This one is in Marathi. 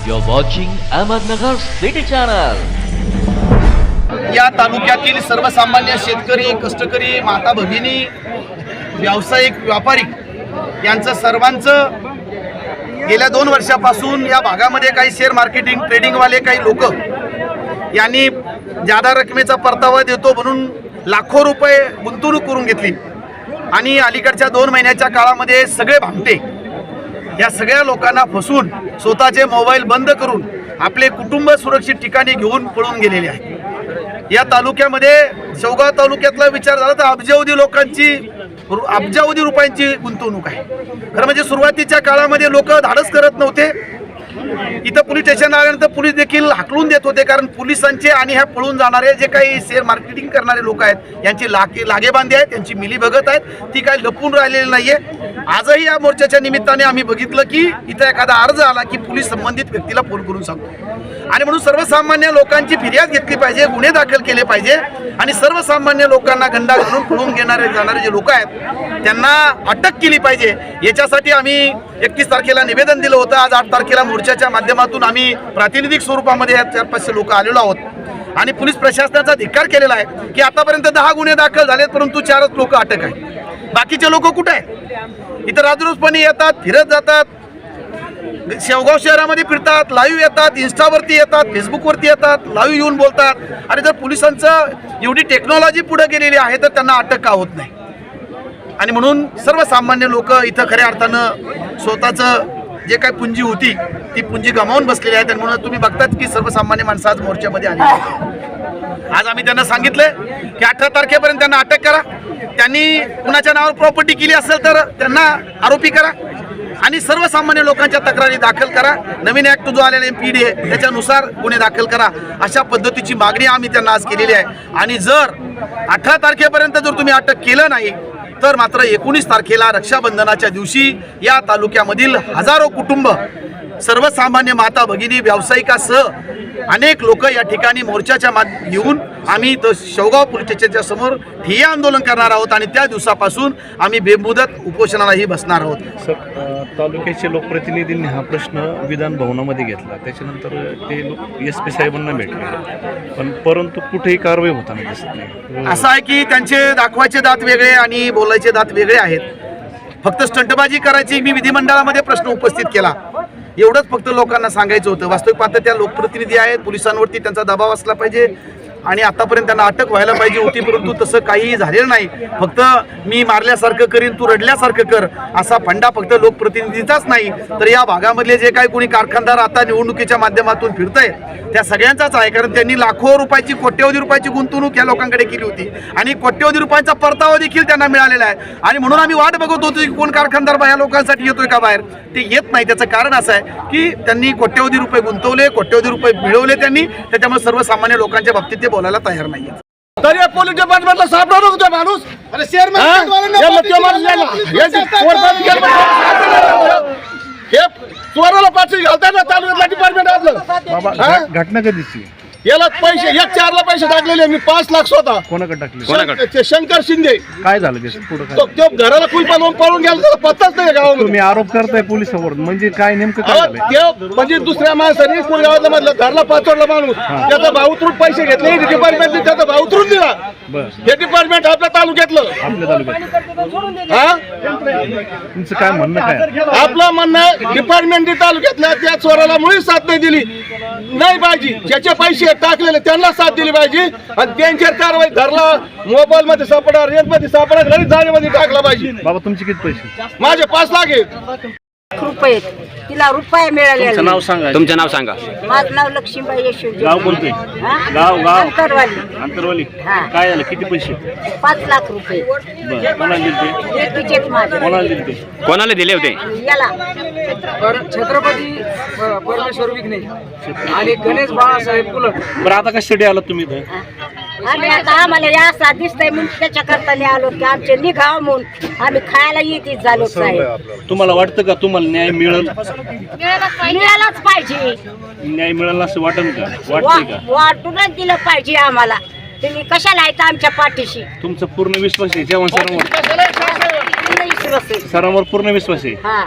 You're watching Ahmednagar City Channel. या तालुक्यातील सर्वसामान्य शेतकरी कष्टकरी माता भगिनी व्यावसायिक व्यापारी यांचं सर्वांचं गेल्या दोन वर्षापासून या भागामध्ये काही शेअर मार्केटिंग ट्रेडिंगवाले काही लोक यांनी जादा रकमेचा परतावा देतो म्हणून लाखो रुपये गुंतवणूक करून घेतली आणि अलीकडच्या दोन महिन्याच्या काळामध्ये सगळे भांगते या सगळ्या लोकांना फसून स्वतःचे मोबाईल बंद करून आपले कुटुंब सुरक्षित ठिकाणी घेऊन पळून गेलेले आहेत. या तालुक्यामध्ये शेवगाव तालुक्यातला विचार झाला तर अब्जावधी लोकांची अब्जावधी रुपयांची गुंतवणूक आहे. खरं म्हणजे सुरुवातीच्या काळामध्ये लोक धाडस करत नव्हते. इथं पोलीस स्टेशन आल्यानंतर पोलीस देखील हाकलून देत होते कारण पोलिसांचे आणि ह्या पळून जाणारे जे काही शेअर मार्केटिंग करणारे लोक आहेत यांची लागे लागेबांधे आहेत त्यांची मिली बघत आहेत ती काही लपून राहिलेली नाहीये. आजही या मोर्चाच्या निमित्ताने आम्ही बघितलं की इथं एखादा अर्ज आला की पोलीस संबंधित व्यक्तीला फोन करून सांगतो. आणि म्हणून सर्वसामान्य लोकांची फिर्याद घेतली पाहिजे गुन्हे दाखल केले पाहिजे आणि सर्वसामान्य लोकांना गंडा घालून पळून घेणारे जाणारे जे लोक आहेत त्यांना अटक केली पाहिजे. याच्यासाठी आम्ही एकतीस तारखेला निवेदन दिलं होतं. आज आठ तारखेला मोर्चाच्या माध्यमातून आम्ही प्रातिनिधिक स्वरूपामध्ये या चार पाचशे लोक आलेलो आहोत. आणि पोलीस प्रशासनाचा धिक्कार केलेला आहे की आतापर्यंत दहा गुन्हे दाखल झालेत परंतु चारच लोक अटक आहेत. बाकीचे लोक कुठे आहेत? इथं राजरोसपणे येतात फिरत जातात शेवगाव शहरामध्ये फिरतात लाईव्ह येतात इन्स्टावरती येतात फेसबुकवरती येतात लाईव्ह येऊन बोलतात. आणि जर पोलिसांचं एवढी टेक्नॉलॉजी पुढे गेलेली आहे तर त्यांना अटक का होत नाही? आणि म्हणून सर्वसामान्य लोक इथं खऱ्या अर्थानं स्वतःचं जे काय पुंजी होती ती पुंजी गमावून बसलेली आहे. त्यामुळे म्हणून तुम्ही बघतात की सर्वसामान्य माणसं आज मोर्चामध्ये आली आज आम्ही त्यांना सांगितलंय की अठरा तारखेपर्यंत त्यांना अटक करा. त्यांनी कुणाच्या नावावर प्रॉपर्टी केली असेल तर त्यांना आरोपी करा. आणि सर्वसामान्य लोकांच्या तक्रारी दाखल करा. नवीन ऍक्ट जो आलेला एम पी डी आहे त्याच्यानुसार गुन्हे दाखल करा. अशा पद्धतीची मागणी आम्ही त्यांना आज केलेली आहे. आणि जर अठरा तारखेपर्यंत जर तुम्ही अटक केलं नाही तर मात्र एकोणीस तारखेला रक्षाबंधनाच्या दिवशी या तालुक्यामधील हजारो कुटुंब सर्वसामान्य माता भगिनी व्यावसायिकासह अनेक लोक या ठिकाणी मोर्चाच्या माध येऊन आम्ही इथं शेवगाव पोलीस स्टेशनच्या समोर ठिय्या आंदोलन करणार आहोत आणि त्या दिवसापासून आम्ही बेमुदत उपोषणालाही बसणार आहोत. सर तालुक्याचे लोकप्रतिनिधींनी हा प्रश्न विधान भवनामध्ये घेतला. त्याच्यानंतर ते लोक एस पी साहेबांना भेटले. पण परंतु कुठेही कारवाई होताना दिसत नाही. असं आहे की त्यांचे दाखवायचे दात वेगळे आणि बोलायचे दात वेगळे आहेत. फक्त स्टंटबाजी करायची मी विधिमंडळामध्ये प्रश्न उपस्थित केला. एवढंच फक्त लोकांना सांगायचं होतं. वास्तविक पाहता त्या लोकप्रतिनिधी आहेत. पोलिसांवरती त्यांचा दबाव असला पाहिजे. आणि आतापर्यंत त्यांना अटक व्हायला पाहिजे होती परंतु तसं काहीही झालेलं नाही. फक्त मी मारल्यासारखं करीन तू रडल्यासारखं कर असा फंडा फक्त लोकप्रतिनिधीचाच नाही. तर या भागामधले जे काही कोणी कारखानदार आता निवडणुकीच्या माध्यमातून फिरतंय त्या सगळ्यांचाच आहे. कारण त्यांनी लाखो रुपयाची कोट्यवधी रुपयाची गुंतवणूक या लोकांकडे केली होती. आणि कोट्यवधी रुपयांचा परतावा देखील त्यांना मिळालेला आहे. आणि म्हणून आम्ही वाट बघत होतो की कोण कारखानदार बा या लोकांसाठी येतोय का बाहेर. ते येत नाही. त्याचं कारण असं आहे की त्यांनी कोट्यवधी रुपये गुंतवले कोट्यवधी रुपये मिळवले त्यांनी. त्याच्यामुळे सर्वसामान्य लोकांच्या बाबतीत ते बोलायला तयार नाही तरी या पोलीस डिपार्टमेंटला सापडा नको तो माणूस. अरे शेअर हा? हे चोराला पाचशे घालतात ना तालुक्यातला डिपार्टमेंट आपलं. घटना कधीची? याला पैसे एक चारला पैसे टाकलेले मी पाच लाख स्वतः. कोणाकडे टाकली? शं- ते शंकर शिंदे. काय झालं ते? पुढं तो काय? तो घराला कुलपा लावून पळून गेला त्याला पत्ताच नाही गावामध्ये. तुम्ही आरोप करताय पोलिसावर. म्हणजे काय नेमकं काय अहो, त्यो म्हणजे दुसऱ्या माणसाने कुलगावातला मधला घरला पाचवडला माणूस. त्याचा भाऊ उतरून पैसे घेतले डिपार्टमेंटने त्याचा भाऊ उतरून दिला. बर. हे डिपार्टमेंट आपल्या तालुक्यातलं. आपल्या तालुक्यात. हा? तुमचं काय म्हणणं काय? आपलं म्हणणं डिपार्टमेंट तालुक्यातल्या त्या चोराला मुळीच साथ नाही दिली. नाही पाहिजे ज्याचे पैसे टाकलेले त्यांना साथ दिली पाहिजे. आणि त्यांच्यावर कारवाई धरला मोबाईल मध्ये सापडा रेंजमध्ये सापडा घरी जाळीमध्ये टाकला पाहिजे. बाबा तुमचे किती पैसे? माझे पाच लाख आहेत. रुपये तिला रुपये मिळाले सांगा. तुमचं नाव सांगा. माझं नाव लक्ष्मीबाई यशवंत गाव कोणते? हा? गाव गाव. अंतरवाली अंतरवाली हा. काय झालं? किती पैसे? पाच लाख रुपये. बरं. कोणाला दिले ते एकीचेच माझे. कोणाला दिले ते कोणाला दिले होते? याला. छत्रपती अ, परमेश्वर विघ्ने आणि गणेश बाळासाहेब कुलट बरं आता कशासाठी आलात तुम्ही इथं? आम्ही आता आम्हाला या असा दिसतंय म्हणून त्याच्या करता आलो की आमचे निघाव म्हणून आम्ही खायला येतीच झालो साहेब. तुम्हाला वाटतं का तुम्हाला न्याय मिळेल? मिळालाच पाहिजे. न्याय मिळेल असं वाटेल का? वा- वाटतंय का वाटूनच दिलं पाहिजे आम्हाला. तुम्ही कशाला आहेत आमच्या पाठीशी? तुमचा पूर्ण विश्वास आहे जेवण सरांवर. पूर्ण विश्वास आहे. सरांवर पूर्ण विश्वास आहे. हा.